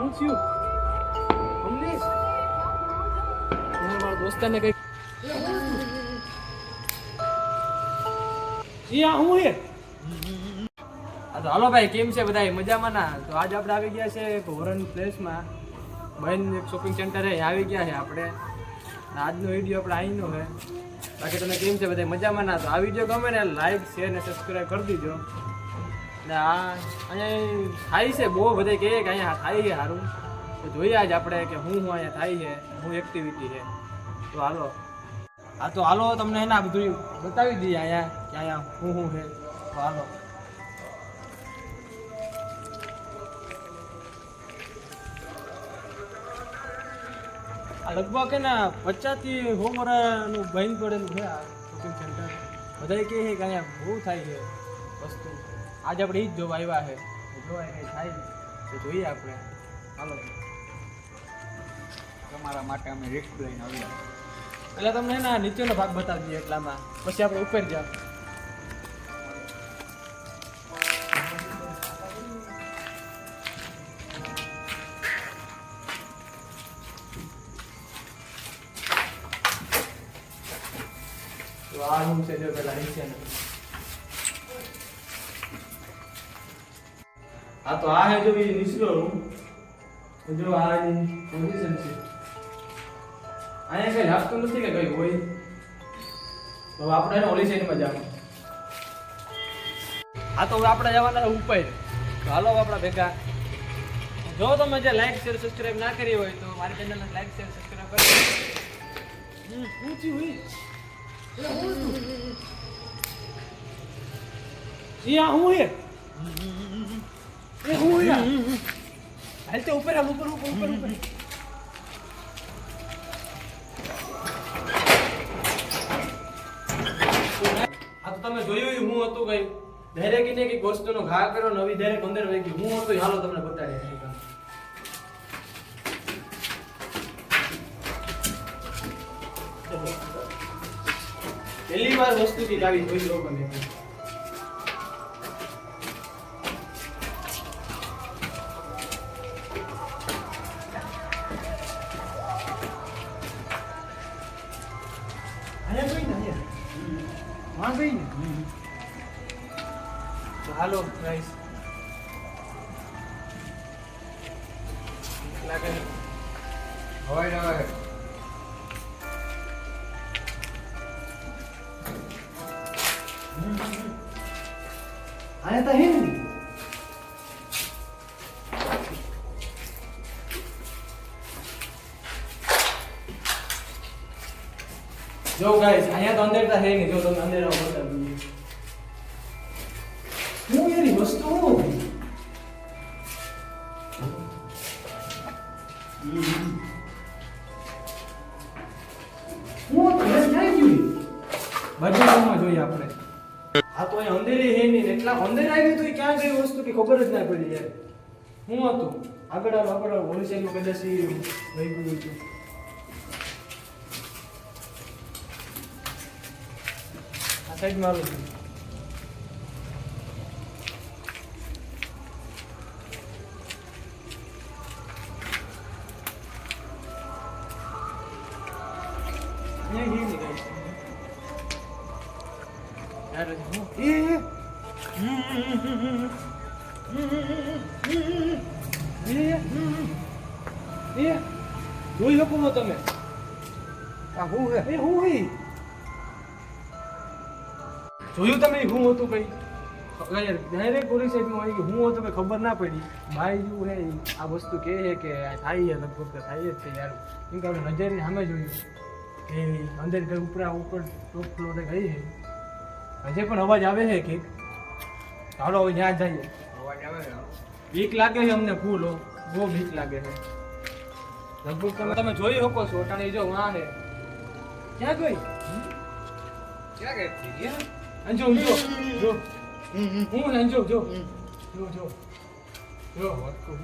શું થયું મારા દોસ્તાને કઈ આ હું હે? ભાઈ, કેમ છે બધા મજામાં ના? તો આજે આપણે આવી ગયા છે હોરન પ્લેસમાં. બહેન એક શોપિંગ સેન્ટર આવી ગયા છે આપણે. આજનો વીડિયો આપણે અહીંનો છે. બાકી તમે કેમ છે બધા મજામાં ના? તો આ વીડિયો ગમે ને લાઈક, શેર ને સબસ્ક્રાઈબ કરી દીજો. અહીંયા થાય છે, બહુ બધે કહે કે અહીંયા થાય છે સારું તો જોઈએ આજ આપણે કે હું હું અહીંયા થાય છે, હું એક્ટિવિટી છે. તો હાલો. હા, તો હાલો, તમને એના બધું બતાવી દઈએ અહીંયા કે અહીંયા હું હું છે. તો હાલો. આ લગભગ ને પચાસથી સો વર્ષનું બંધ પડેલું છે આ કોચિંગ સેન્ટર બધા કહે છે કે અહીંયા બહુ થાય છે વસ્તુ. આજે આપણે એ જ જોવા આવ્યા છે. જોવાય જોવા કંઈ થાય તો જોઈએ આપણે. હાલો. તમારા માટે અમે રિસ્ક લઈને આવ્યા. એટલે તમને એના નીચેનો ભાગ બતાવી દઈએ એટલામાં. પછી આપણે ઉપર જાવ તો આ રૂમ છે જો પેલા નીચેનો. હા તો આ હે જો એ નીચલો રૂમ જો આ અહીંયા કઈ લાગતું નથી કે કઈ હોય? આપણે એને ઓલી સાઈડમાં હા તો હવે આપણે જવાના છે ઉપર. હાલો આપણા ભેગા. જો તમે જે લાઈક શેર સબસ્ક્રાઇબ ના કરી હોય તો મારી ચેનલને લાઈક શેર સબસ્ક્રાઇબ કરી ઊંચી હોય. એ આ હું હે? એ હું હાલ તો ઉપર હાલ ઉપર હું હતું કઈ? દરેક ને કંઈક વસ્તુનો ઘા કર્યો નવી દરેક અંદર વહી ગઈ હું હતું, હાલો તમને બતાડી પહેલી વાર વસ્તુ થી લાવી જોઈ લો અહીંયા જોઈ ને અહીંયા વાં ગઈ ને તો હાલો ગાઈસ લાગે હોય હોય. આયા તા હે જો ગાઈસ અહીંયા તો અંદર હે નહીં. જો તમે અંદર આવો બતાવી હું એની વસ્તુ હું? જોઈએ આપણે. આ તો અંધેરી નહીં. એટલા અંદર આવી તો ક્યાં ગઈ વસ્તુ કે ખબર જ ના પડી યાર. હું હતું. આગળ આગળનું કદાચ ઈ ગયું હતું. એ એ જોઈ શકો તમે આ હું હે એ હું જોયું તમે હું હતું કઈ? ડાયરેક્ટ પોલીસ સાઈડમાં આવી ગયું હું હતું કે ખબર ના પડી. ભાઈ જેવું હે આ વસ્તુ કહે છે કે થાય છે લગભગ તો થાય જ છે યાર. કેમ કે આપણે નજરની સામે જોયું કે અંદર કઈ ઉપરા ઉપર ટોપ ફ્લોરે ગઈ છે હજે પણ અવાજ આવે છે કે? હાલો હવે ત્યાં જઈએ. અવાજ આવે બીક લાગે છે અમને ફૂલ. બહુ બીક લાગે છે. લગભગ તમે તમે જોઈ શકો છો અટાણી જો વાહ. છે ક્યાં ગઈ? ક્યાં ગઈ? અંજો અંજો જો હું અંજો જો જો જો જો શું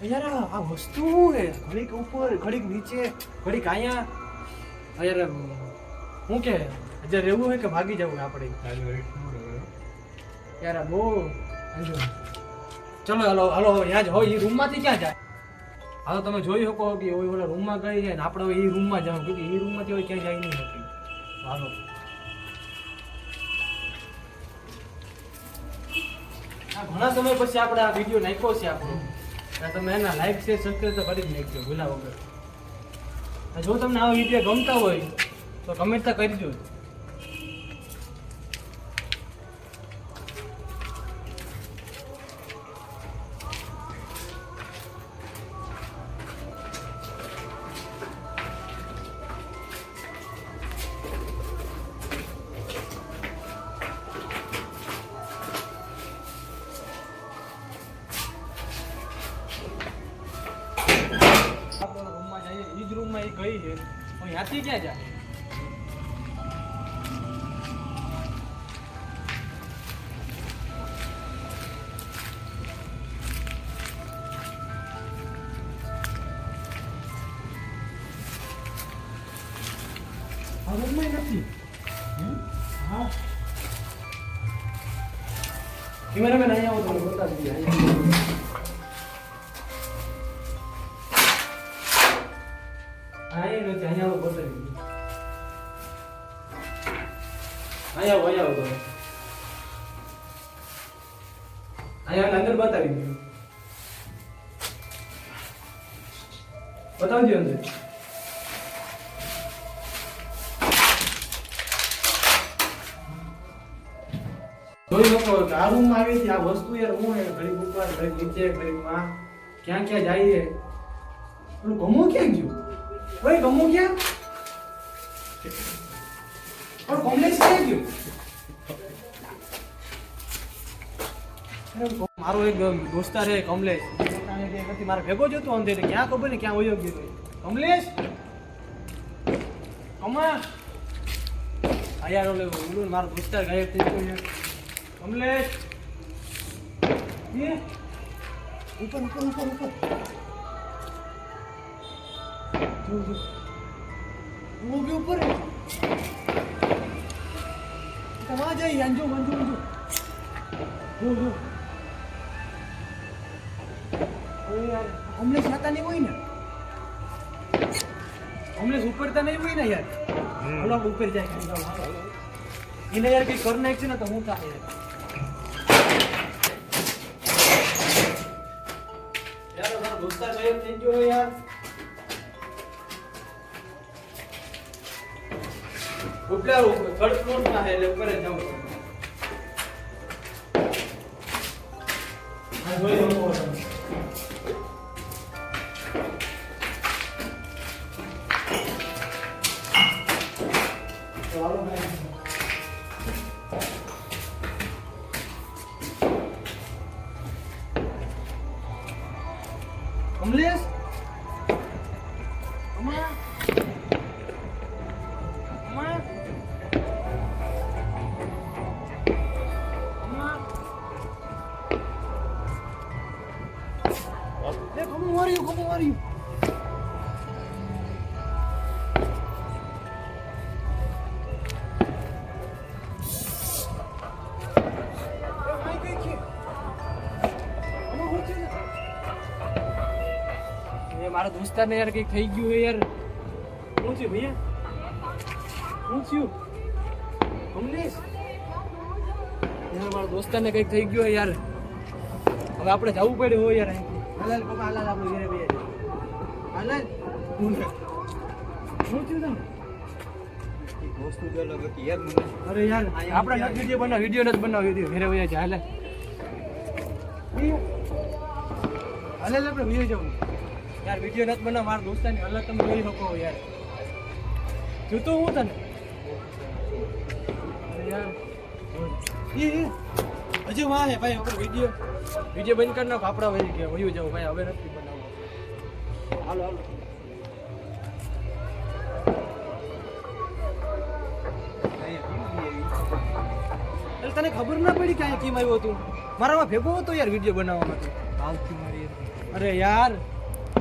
છે યાર આ વસ્તુ છે ઘડીક ઉપર ઘડીક નીચે ઘડીક અહીંયા યાર હું કે હજાર રહેવું હોય કે ભાગી જવું આપણે યાર બહુ અંજો ચલો હાલો હાલો ત્યાં જ હોય એ રૂમમાંથી ક્યાં જાય હા તો તમે જોઈ શકો કે ઓલા રૂમમાં ગઈ છે ને આપણે એ રૂમમાં જાવ કે એ રૂમમાંથી હોય ક્યાંય જાય નહીં નથી હાલો ઘણા સમય પછી આપણે આ વીડિયો નાખ્યો છે આપણો. તમે એના લાઈક શેર સબસ્ક્રાઈબ તો કરી જ નાખજો, ભૂલા વગર. જો તમને આ વીડિયો ગમતા હોય, તો કમેન્ટ તો કરજો. ત્યાંથી ક્યાં જા કેમેરામેન અહીંયા આવો તમને બતાવી દઈએ. અહીંયા આવો અહીંયા આવો અહીંયા અંદર બતાવી દઈએ બતાવજો અંદર. જોઈ શકો કે આ આવી હતી, આ વસ્તુ યાર હું હે ઘડી ઉપર ઘડી નીચે ઘડી માં. ક્યાં ક્યાં જાય છે પેલું ગમો ક્યાં ગયું? ભાઈ ગમો ક્યાં? પણ કોમ્પ્લેક્સ થઈ ગયું. મારો એક દોસ્તાર છે, કમલેશ. નથી, મારા ભેગો જ અંધે અંધેરે ક્યાં ખબર ને ક્યાં વયો ગયો કમલેશ? કમા? અયાર ઓલે ઓલું મારો દોસ્તાર ગાયબ થઈ ગયો કમલેશ? ઉપર ઉપર ઉપર ઉપર. ઉપર ઉપર. તમારા જઈ અંજુ અંજુ અંજુ જો જો હોમલેસ હતા નહીં હોય ને? હોમલેસ ઉપરતા નહીં હોય ને યાર? હલો ઉપર જાય એને યાર કઈ કર નાખશે ને તો હું ચાલે યાર? દોસ્તા ગયો થઈ ગયો યાર. ઉપલા થર્ડ ફ્લોર હે એટલે ઉપર જ જવું કમલેશ? માર્યું કમુ માર્યું. એ ભાઈ કઈ છે કમુ હું છે ને મારા દોસ્તારને યાર કંઈક થઈ ગયું હોય યાર. શું થયું ભૈયા? શું થયું કમલેશ? યાર મારા દોસ્તારને કંઈક થઈ ગયું હોય યાર. હવે આપણે જવું પડ્યું હોય યાર હાલાલ પપ્પા હાલાલ આપણે ઘરે બે હાલાલ. શું જ અલગ હતી યાર અરે યાર આપણે નથી વીડિયો બનાવ વીડિયો નથી બનાવ વીડિયો ઘરે વયા જાય. હાલે હાલે આપણે વીડિયો જવું યાર વીડિયો નથી બનાવ મારા દોસ્તાની હાલત તમે જોઈ શકો યાર. જોતો હું તને? યાર. હજુ વાહ હે ભાઈ આપણે વીડિયો વીડિયો બંધ કરી નાખો આપણા વહી ગયા. વયું જવું ભાઈ હવે નથી બનાવવો હાલો હાલો. એટલે તને ખબર ના પડી કે અહીંયા કેમ આવ્યો હતું? મારામાં ભેગો હતો યાર વીડિયો બનાવવા માટે. આવતી મારી અરે યાર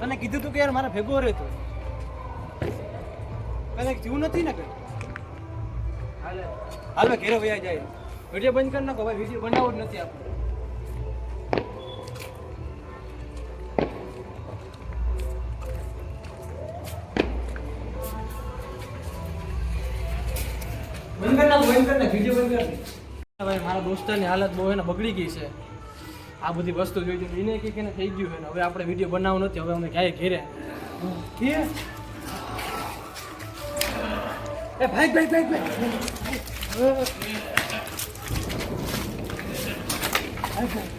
તને કીધું તું કે યાર મારા ભેગો રહેતો. કને જીવ નથી ને કઈ? હાલે. હાલ ઘેરે વયા જાય. વીડિયો બંધ કરી નાખો ભાઈ વીડિયો બનાવવો જ નથી આપણે. બંધ કર ને વીડિયો બંધ કર ભાઈ મારા દોસ્તારની હાલત બહુ એને બગડી ગઈ છે. આ બધી વસ્તુ જોઈ જોઈને એને કે એને થઈ ગયું ને હવે આપણે વીડિયો બનાવવો નથી હવે અમે ક્યાંય ઘેરે. એ ભાઈ ભાઈ ભાઈ ભાઈ.